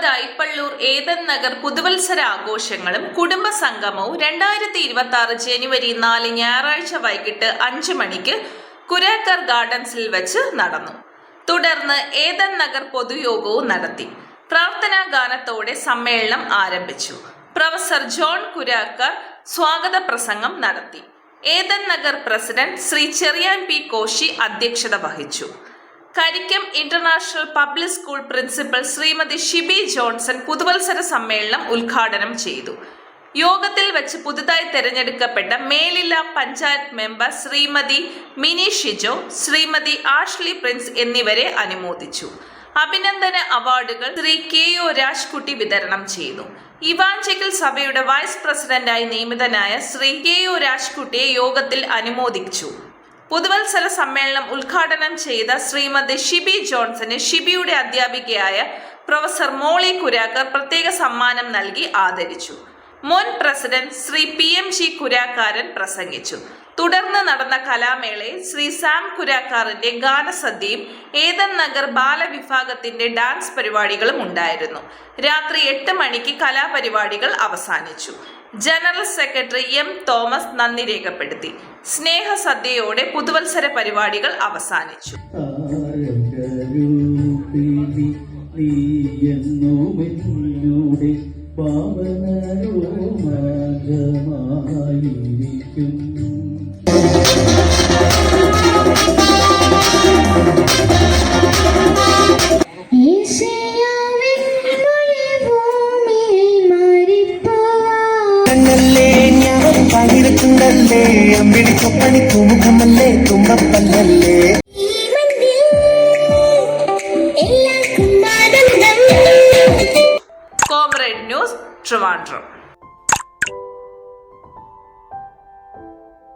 ഒമ്പത് ഐപ്പള്ളൂർ ഏതൻ നഗർ പുതുവത്സര ആഘോഷങ്ങളും കുടുംബ സംഗമവും രണ്ടായിരത്തി ഇരുപത്തി ആറ് ജനുവരി നാല് ഞായറാഴ്ച വൈകിട്ട് അഞ്ച് മണിക്ക് കുരാക്കർ ഗാർഡൻസിൽ വെച്ച് നടന്നു. തുടർന്ന് ഏതൻ നഗർ പൊതുയോഗവും നടത്തി. പ്രാർത്ഥനാ ഗാനത്തോടെ സമ്മേളനം ആരംഭിച്ചു. പ്രൊഫസർ ജോൺ കുരാക്കർ സ്വാഗത പ്രസംഗം നടത്തി. Ethan Nagar president Shri Cherian P Koshy അധ്യക്ഷത വഹിച്ചു. Karikkam international public school principal Shrimati Shibi Johnson പുതുവത്സര സമ്മേളനം ഉദ്ഘാടനം ചെയ്തു. യോഗത്തിൽ വെച്ച് പുതുതായി തെരഞ്ഞെടുക്കപ്പെട്ട Melila panchayat member Shrimati Mini Shijo Shrimati Ashley Prince എന്നിവരെ അനുമോദിച്ചു. അഭിനന്ദന അവാർഡുകൾ ശ്രീ കെ ഒ രാജ്കുട്ടി വിതരണം ചെയ്തു. ഇവാഞ്ചിക്കൽ സഭയുടെ വൈസ് പ്രസിഡന്റായി നിയമിതനായ ശ്രീ കെ ഒ രാജ്കുട്ടിയെ യോഗത്തിൽ അനുമോദിച്ചു. പുതുവത്സര സമ്മേളനം ഉദ്ഘാടനം ചെയ്ത ശ്രീമതി ഷിബി ജോൺസന് ഷിബിയുടെ അധ്യാപികയായ പ്രൊഫസർ മോളി കുരാക്കർ പ്രത്യേക സമ്മാനം നൽകി ആദരിച്ചു. മുൻ president Shri P M G Kurakkaran പ്രസംഗിച്ചു. തുടർന്ന് നടന്ന കലാമേളയിൽ ശ്രീ സാം കുരാക്കാറിന്റെ ഗാനസദ്യയും ഏതൻ നഗർ ബാലവിഭാഗത്തിന്റെ ഡാൻസ് പരിപാടികളും ഉണ്ടായിരുന്നു. രാത്രി എട്ട് മണിക്ക് കലാപരിപാടികൾ അവസാനിച്ചു. ജനറൽ സെക്രട്ടറി എം തോമസ് നന്ദി രേഖപ്പെടുത്തി. സ്നേഹസദ്യയോടെ പുതുവത്സര പരിപാടികൾ അവസാനിച്ചു. പണിരത്തുണ്ടല്ലേ അമ്പിളിക്കൊപ്പണി കുമുഖമല്ലേ തുമ്പപ്പല്ലല്ലേ? Comrade news Trivandrum.